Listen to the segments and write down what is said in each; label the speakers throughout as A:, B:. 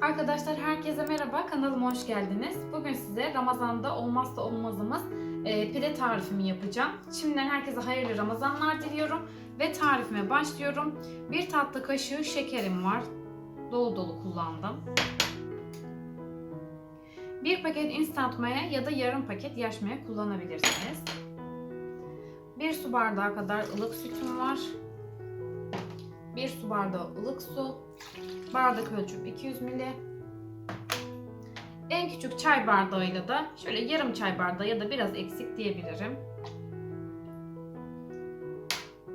A: Arkadaşlar herkese merhaba, kanalıma hoş geldiniz. Bugün size Ramazan'da olmazsa olmazımız e, pide tarifimi yapacağım. Şimdiden herkese hayırlı Ramazanlar diliyorum ve tarifime başlıyorum. Bir tatlı kaşığı şekerim var, dolu dolu kullandım. Bir paket instant maya ya da yarım paket yaş maya kullanabilirsiniz. Bir su bardağı kadar ılık sütüm var. Bir su bardağı ılık su, bardak ölçüp 200 ml. En küçük çay bardağıyla da şöyle yarım çay bardağı ya da biraz eksik diyebilirim.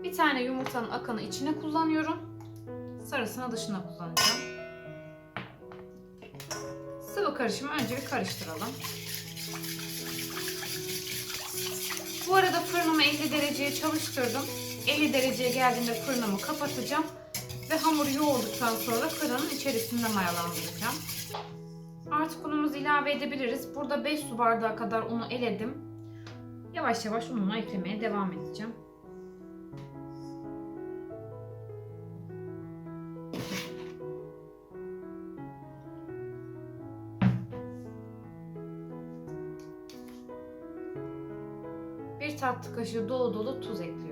A: Bir tane yumurtanın akanı içine kullanıyorum. Sarısını dışına kullanacağım. Sıvı karışımı önce bir karıştıralım. Bu arada fırınımı 50 dereceye çalıştırdım. 50 dereceye geldiğinde fırınımı kapatacağım. Ve hamur yoğurduktan sonra fırının içerisinde mayalandıracağım. Artık unumuzu ilave edebiliriz. Burada 5 su bardağı kadar unu eledim. Yavaş yavaş ununu eklemeye devam edeceğim. Bir tatlı kaşığı dolu dolu tuz ekliyorum.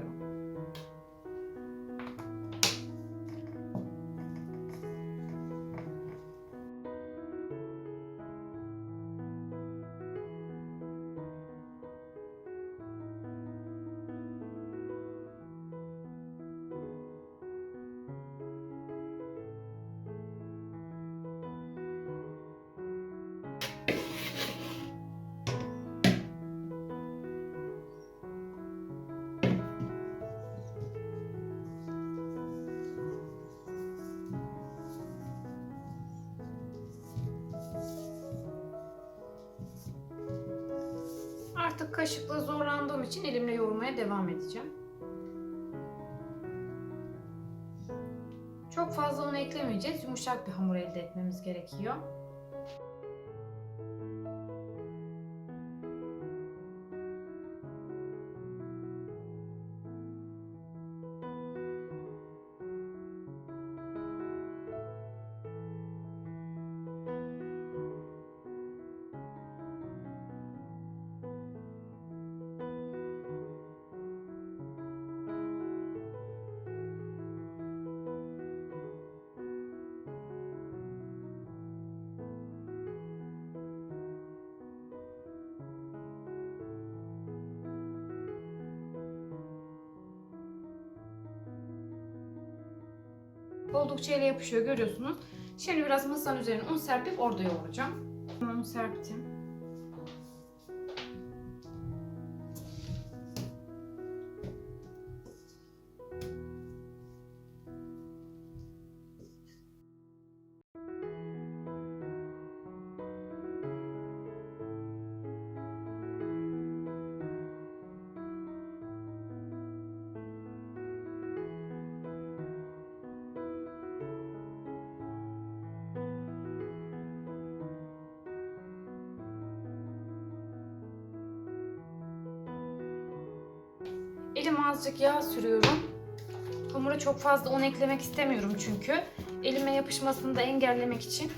A: Artık kaşıkla zorlandığım için elimle yoğurmaya devam edeceğim. Çok fazla un eklemeyeceğiz. Yumuşak bir hamur elde etmemiz gerekiyor. Oldukça ele yapışıyor görüyorsunuz. Şimdi biraz masanın üzerine un serpip orada yoğuracağım. Un serptim. Elime azıcık yağ sürüyorum. Hamura çok fazla un eklemek istemiyorum çünkü. Elime yapışmasını da engellemek için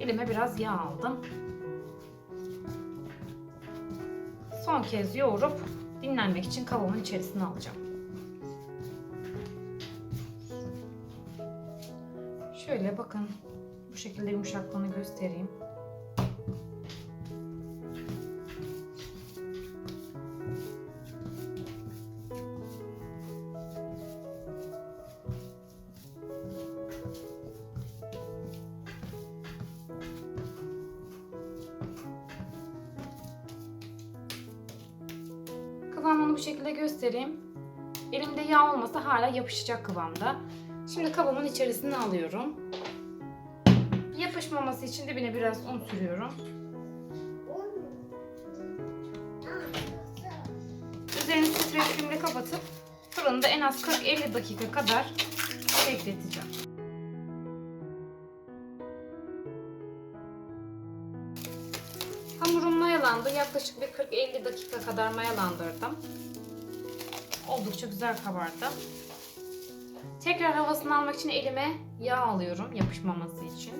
A: elime biraz yağ aldım. Son kez yoğurup dinlenmek için kavanoz içerisine alacağım. Şöyle bakın bu şekilde yumuşaklığını göstereyim. Kıvamını bu şekilde göstereyim. Elimde yağ olmasa hala yapışacak kıvamda. Şimdi kabımın içerisine alıyorum. Yapışmaması için dibine biraz un sürüyorum. Üzerini streç filmle kapatıp fırında en az 40-50 dakika kadar bekleteceğim. Hamurum mayalandı. Yaklaşık bir 40-50 dakika kadar mayalandırdım. Oldukça güzel kabardı. Tekrar havasını almak için elime yağ alıyorum yapışmaması için.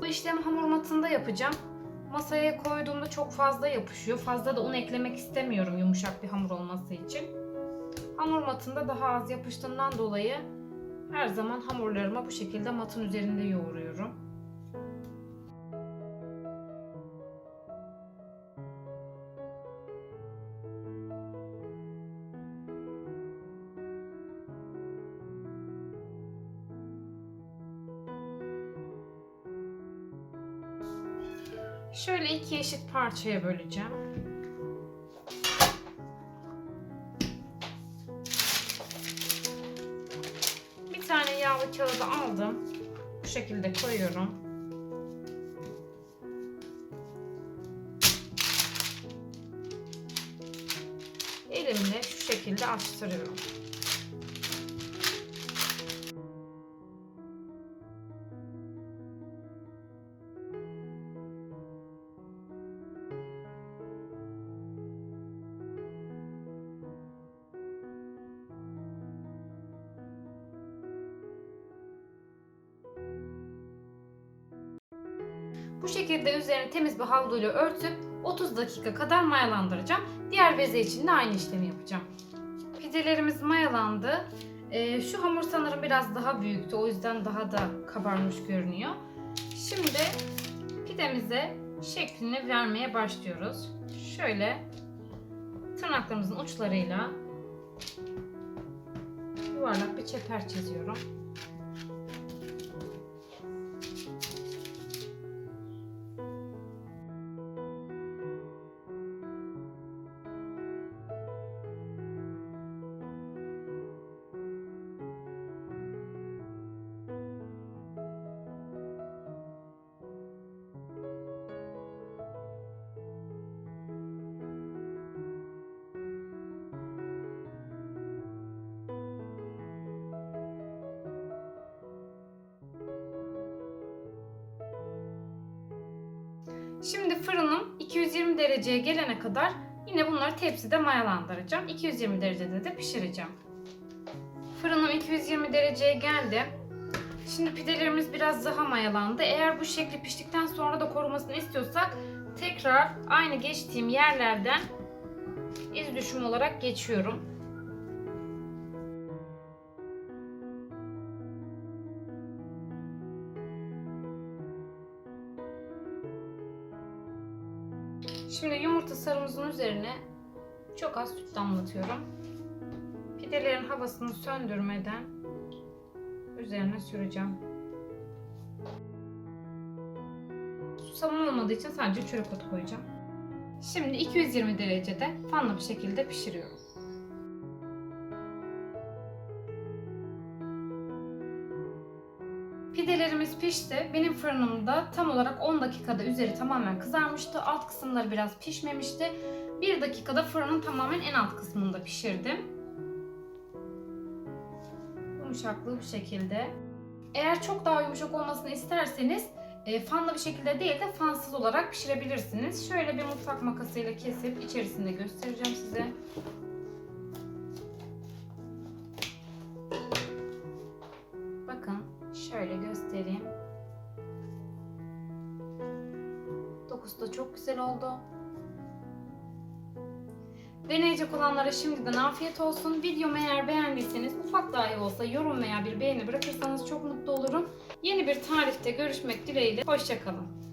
A: Bu işlemi hamur matında yapacağım. Masaya koyduğumda çok fazla yapışıyor. Fazla da un eklemek istemiyorum yumuşak bir hamur olması için. Hamur matında daha az yapıştığından dolayı her zaman hamurlarımı bu şekilde matın üzerinde yoğuruyorum. Şöyle iki eşit parçaya böleceğim. Bir tane yağlı kağıdı aldım. Bu şekilde koyuyorum. Elimle şu şekilde açtırıyorum. Bu şekilde üzerini temiz bir havluyla örtüp 30 dakika kadar mayalandıracağım. Diğer beze için de aynı işlemi yapacağım. Pidelerimiz mayalandı. Ee, şu hamur sanırım biraz daha büyüktü. O yüzden daha da kabarmış görünüyor. Şimdi pidemize şeklini vermeye başlıyoruz. Şöyle tırnaklarımızın uçlarıyla yuvarlak bir çeper çiziyorum. Şimdi fırınım 220 dereceye gelene kadar yine bunları tepside mayalandıracağım. 220 derecede de pişireceğim. Fırınım 220 dereceye geldi. Şimdi pidelerimiz biraz daha mayalandı. Eğer bu şekli piştikten sonra da korumasını istiyorsak tekrar aynı geçtiğim yerlerden iz düşüm olarak geçiyorum. Şimdi yumurta sarımızın üzerine çok az süt damlatıyorum. Pidelerin havasını söndürmeden üzerine süreceğim. Susamım olmadığı için sadece çörek otu koyacağım. Şimdi 220 derecede fanlı bir şekilde pişiriyorum. Pidelerimiz pişti. Benim fırınımda tam olarak 10 dakikada üzeri tamamen kızarmıştı. Alt kısımları biraz pişmemişti. 1 dakikada fırının tamamen en alt kısmında pişirdim. Yumuşaklığı bu şekilde. Eğer çok daha yumuşak olmasını isterseniz e, fanlı bir şekilde değil de fansız olarak pişirebilirsiniz. Şöyle bir mutfak makasıyla kesip içerisinde göstereceğim size. Şöyle göstereyim. Dokusu da çok güzel oldu. Deneyecek olanlara şimdiden afiyet olsun. Videomu eğer beğendiyseniz ufak dahi olsa yorum veya bir beğeni bırakırsanız çok mutlu olurum. Yeni bir tarifte görüşmek dileğiyle. Hoşçakalın.